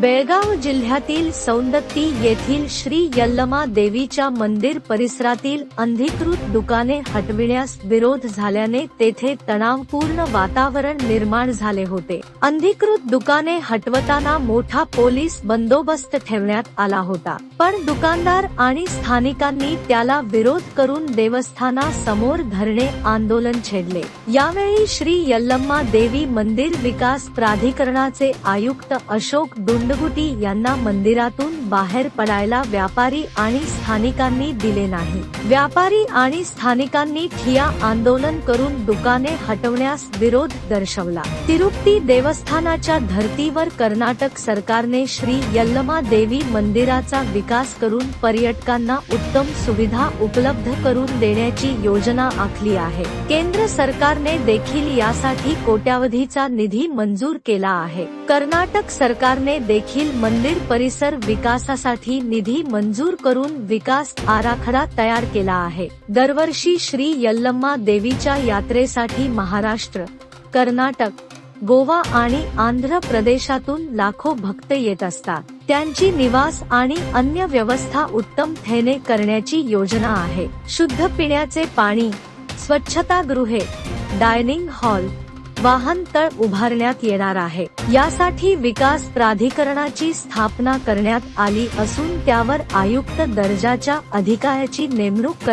बेळगाव जिल्ह्यातील सौंदत्ती येथील श्री यल्लमा देवीच्या मंदिर परिसरातील अंधिकृत दुकाने हटविण्यास विरोध झाल्याने तेथे तणावपूर्ण वातावरण निर्माण झाले होते. अंधिकृत दुकाने हटवताना मोठा पोलीस बंदोबस्त ठेवण्यात आला होता. पण दुकानदार आणि स्थानिकांनी त्याला विरोध करून देवस्थाना समोर धरणे आंदोलन छेडले. यावेळी श्री यल्लम्मा देवी मंदिर विकास प्राधिकरणाचे आयुक्त अशोक दुंडगुटी यांना मंदिरातून बाहेर पडायला व्यापारी आणि स्थानिकांनी दिले नाही. व्यापारी आणि स्थानिकांनी ठिया आंदोलन करून दुकाने हटवण्यास विरोध दर्शवला. तिरुपती देवस्थानाच्या धर्तीवर कर्नाटक सरकारने श्री यल्लमा देवी मंदिराचा विकास करून पर्यटकांना उत्तम सुविधा उपलब्ध करून देण्याची योजना आखली आहे. केंद्र सरकारने देखील यासाठी कोट्यावधीचा निधी मंजूर केला आहे. कर्नाटक सरकारने देखील मंदिर परिसर विकासासाठी निधी मंजूर करून विकास आराखडा तयार केला आहे. दरवर्षी श्री यल्लम्मा देवीच्या यात्रेसाठी महाराष्ट्र कर्नाटक गोवा आणि आंध्र प्रदेशातून लाखो भक्त येत असतात. त्यांची निवास आणि अन्य व्यवस्था उत्तम थेने करण्याची योजना आहे. शुद्ध पिण्याचे पाणी स्वच्छतागृहे डायनिंग हॉल वाहन तळ उभारण्यात येणार आहे. यासाठी विकास प्राधिकरणाची स्थापना करण्यात आली असून त्यावर आयुक्त दर्जाच्या अधिकाऱ्याची नेमणूक